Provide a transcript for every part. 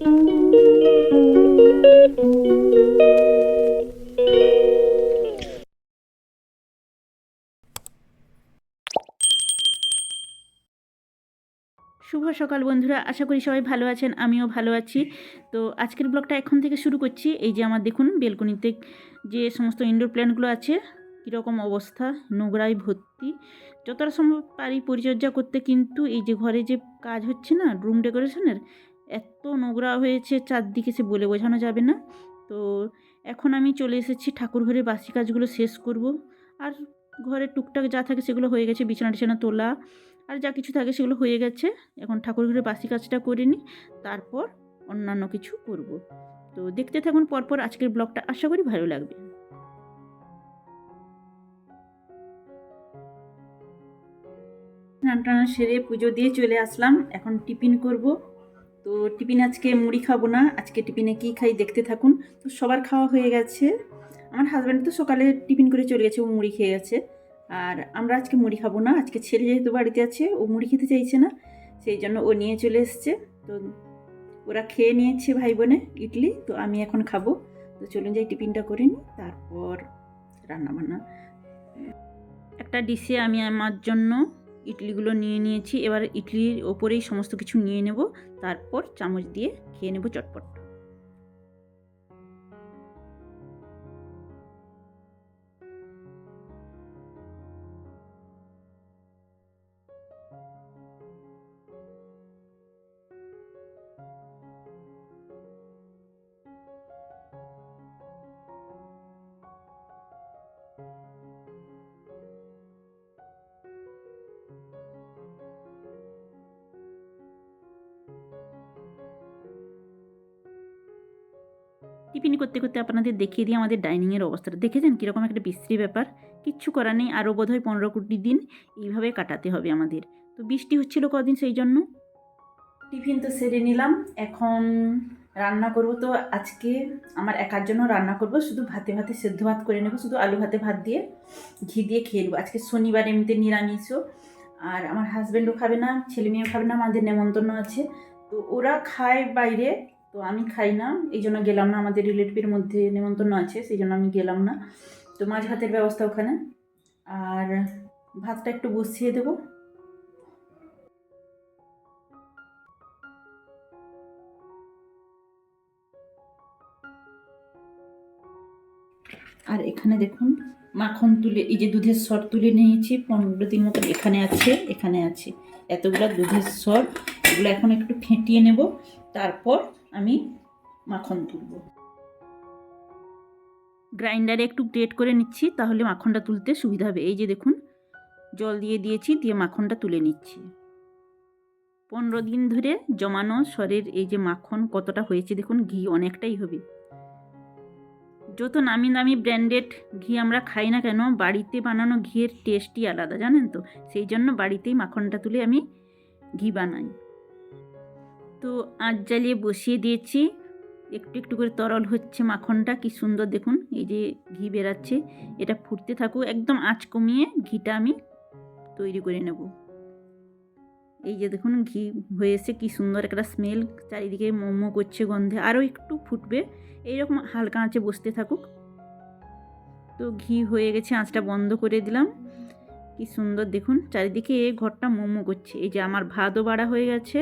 শুভ সকাল বন্ধুরা, আশা করি সবাই ভালো আছেন, আমিও ভালো আছি। তো আজকের ব্লগটা এখন থেকে শুরু করছি। এই যে আমার দেখুন, বেলকনিতে যে সমস্ত ইনডোর প্ল্যান্টগুলো আছে, কীরকম অবস্থা, নোংরায় ভর্তি, যতটা সম্ভব পারি পরিচর্যা করতে, কিন্তু এই যে ঘরে যে কাজ হচ্ছে না রুম ডেকোরেশনের এত নোংরা হয়েছে, চারদিকে সে বলে বোঝানো যাবে না। তো এখন আমি চলে এসেছি ঠাকুর ঘরে বাসি কাজগুলো শেষ করব। আর ঘরে টুকটাক যা থাকে সেগুলো হয়ে গেছে, বিছানা টিছানা তোলা, আর যা কিছু থাকে সেগুলো হয়ে গেছে। এখন ঠাকুর ঘরে বাসি কাজটা করে নিই, তারপর অন্যান্য কিছু করব। তো দেখতে থাকুন, পরপর আজকের ব্লগটা আশা করি ভালো লাগবে। স্নান টান সেরে পুজো দিয়ে চলে আসলাম। এখন টিফিন করব। তো টিফিন আজকে মুড়ি খাব না, আজকে টিফিনে কী খাই দেখতে থাকুন। তো সবার খাওয়া হয়ে গেছে। আমার হাজব্যান্ড তো সকালে টিফিন করে চলে গেছে, ও মুড়ি খেয়ে গেছে। আর আমরা আজকে মুড়ি খাব না, আজকে ছেলে যেহেতু বাড়িতে আছে, ও মুড়ি খেতে চাইছে না, সেই জন্য ও নিয়ে চলে এসছে। তো ওরা খেয়ে নিয়েছে ভাই বোনে ইডলি, তো আমি এখন খাব। তো চলুন যাই টিফিনটা করে নিই, তারপর রান্না বান্না একটা ডিশে আমি আমার জন্য ইডলিগুলো নিয়ে নিয়েছি। এবার ইডলির ওপরেই সমস্ত কিছু নিয়ে নেব। তারপর চামচ দিয়ে খেয়ে নেব চটপট। টিফিন করতে করতে আপনাদের দেখিয়ে দিই আমাদের ডাইনিংয়ের অবস্থাটা দেখেছেন কীরকম একটা বিশ্রী ব্যাপার? কিচ্ছু করার নেই, আরও বোধহয় পনেরো কোটি দিন এইভাবে কাটাতে হবে আমাদের। তো বৃষ্টি হচ্ছিল কদিন সেই জন্য? টিফিন তো সেরে নিলাম, এখন রান্না করব তো আজকে। আমার একার জন্য রান্না করব, শুধু ভাতে ভাতে সেদ্ধ ভাত করে নেব, শুধু আলু ভাতে ভাত দিয়ে ঘি দিয়ে খেয়ে নেব। আজকে শনিবার এমনিতে নিরামিষও আর আমার হাজব্যান্ডও খাবে না, ছেলে মেয়েও খাবে না, আমাদের নেমন্তন্ন আছে। তো ওরা খায় বাইরে তো আমি খাই না, এই জন্য গেলাম না, আমাদের রিলেটিভের মধ্যে নেমন্তন্ন আছে, সেই জন্য আমি গেলাম না। তো মাছ ভাতের ব্যবস্থা ওখানে। আর ভাতটা একটু বসিয়ে দেবো। আর এখানে দেখুন, মাখন তুলে, এই যে দুধের সর তুলে নিয়েছি, পনেরো দিন মতো এখানে আছে এখানে আছে। এতগুলো দুধের সর, এগুলো এখন একটু ফেটিয়ে নেব। তারপর আমি মাখন তুলব। গ্রাইন্ডারে একটু গ্রেট করে নিচ্ছি, তাহলে মাখনটা তুলতে সুবিধা হবে। এই যে দেখুন, জল দিয়ে দিয়েছি, দিয়ে মাখনটা তুলে নিচ্ছি। পনেরো দিন ধরে জমানো সরের এই যে মাখন কতটা হয়েছে দেখুন, ঘি অনেকটাই হবে। যত নামি দামি ব্র্যান্ডেড ঘি আমরা খাই না কেন, বাড়িতে বানানো ঘিয়ের টেস্টই আলাদা, জানেন তো? সেই জন্য বাড়িতেই মাখনটা তুলে আমি ঘি বানাই। তো আঁচ জ্বালিয়ে বসিয়ে দিয়েছি। একটু একটু করে তরল হচ্ছে মাখনটা, কি সুন্দর দেখুন, এই যে ঘি বেরাচ্ছে। এটা ফুটতে থাকুক, একদম আঁচ কমিয়ে ঘিটা আমি তৈরি করে নেব। এই যে দেখুন, ঘি হয়েছে কি সুন্দর একটা স্মেল চারিদিকে মোমো করছে গন্ধে, আরও একটু ফুটবে। এইরকম হালকা আঁচে বসতে থাকুক। তো ঘি হয়ে গেছে, আঁচটা বন্ধ করে দিলাম। কি সুন্দর দেখুন, চারিদিকে ঘরটা মোমো করছে। এই যে আমার ভাতও বাড়া হয়ে গেছে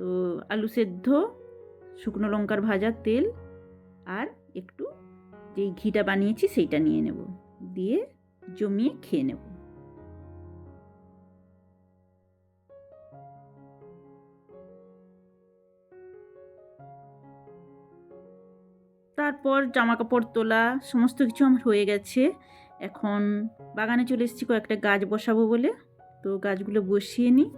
তো আলু সেদ্ধ, শুকনো লঙ্কার ভাজা, তেল আর একটু যেই ঘিটা বানিয়েছি সেইটা নিয়ে নেব। দিয়ে জমিয়ে খেয়ে নেব। তারপর জামা কাপড় তোলা, সমস্ত কিছু আমার হয়ে গেছে। এখন বাগানে চলে এসেছি কয়েকটা গাছ বসাবো বলে। তো গাছগুলো বসিয়ে নিই।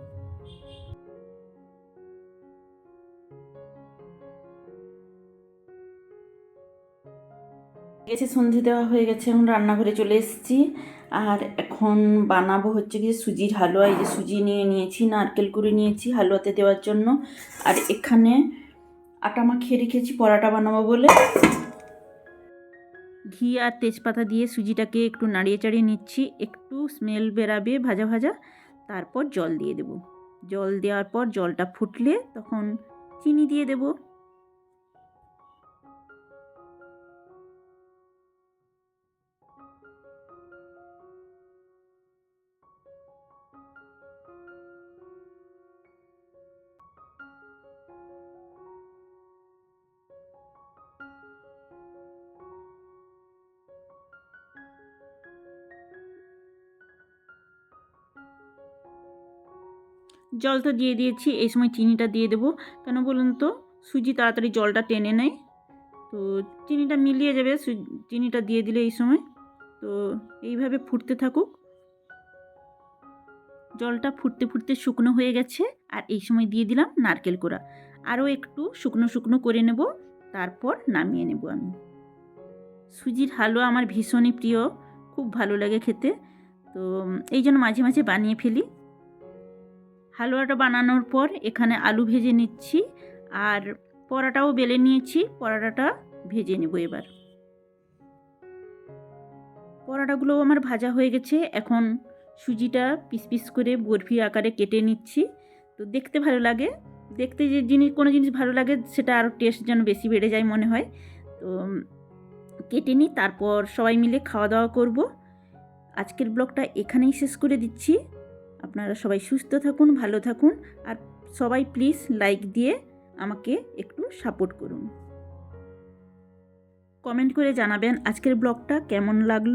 গেছে সন্ধে দেওয়া হয়ে গেছে, এখন রান্নাঘরে চলে এসেছি। আর এখন বানাবো হচ্ছে কি সুজির হালুয়া, এই যে সুজি নিয়ে নিয়েছি, নারকেল করে নিয়েছি হালুয়াতে দেওয়ার জন্য। আর এখানে আটা মাখিয়ে রেখেছি, পরাটা বানাবো বলে। ঘি আর তেজপাতা দিয়ে সুজিটাকে একটু নাড়িয়ে চাড়িয়ে নিচ্ছি, একটু স্মেল বেরাবে ভাজা ভাজা। তারপর জল দিয়ে দেব। জল দেওয়ার পর জলটা ফুটলে তখন চিনি দিয়ে দেব। জল তো দিয়ে দিয়েছি, এই সময় চিনিটা দিয়ে দেবো। কেন বলুন তো? সুজি তাড়াতাড়ি জলটা টেনে নেয়। তো চিনিটা মিলিয়ে যাবে চিনিটা দিয়ে দিলে এই সময়। তো এইভাবে ফুটতে থাকুক। জলটা ফুটতে ফুটতে শুকনো হয়ে গেছে, আর এই সময় দিয়ে দিলাম নারকেল কোড়া। আরও একটু শুকনো শুকনো করে নেব, তারপর নামিয়ে নেব আমি। সুজির হালুয়া আমার ভীষণই প্রিয়, খুব ভালো লাগে খেতে। তো এই জন্য মাঝে মাঝে বানিয়ে ফেলি। হালুয়াটা বানানোর পর এখানে আলু ভেজে নিচ্ছি আর পরাটাও বেলে নিয়েছি, পরাটাটা ভেজে নেব এবার। পরাটাগুলো আমার ভাজা হয়ে গেছে, এখন সুজিটা পিস পিস করে বরফি আকারে কেটে নিচ্ছি। তো দেখতে ভালো লাগে, দেখতে যে জিনিস, কোনো জিনিস ভালো লাগে সেটা আরও টেস্ট যেন বেশি বেড়ে যায় মনে হয়। তো কেটে নিই, তারপর সবাই মিলে খাওয়া দাওয়া করব। আজকের ব্লগটা এখানেই শেষ করে দিচ্ছি। আপনারা সবাই সুস্থ থাকুন, ভালো থাকুন আর সবাই প্লিজ লাইক দিয়ে আমাকে একটু সাপোর্ট করুন। কমেন্ট করে জানাবেন আজকের ব্লগটা কেমন লাগল।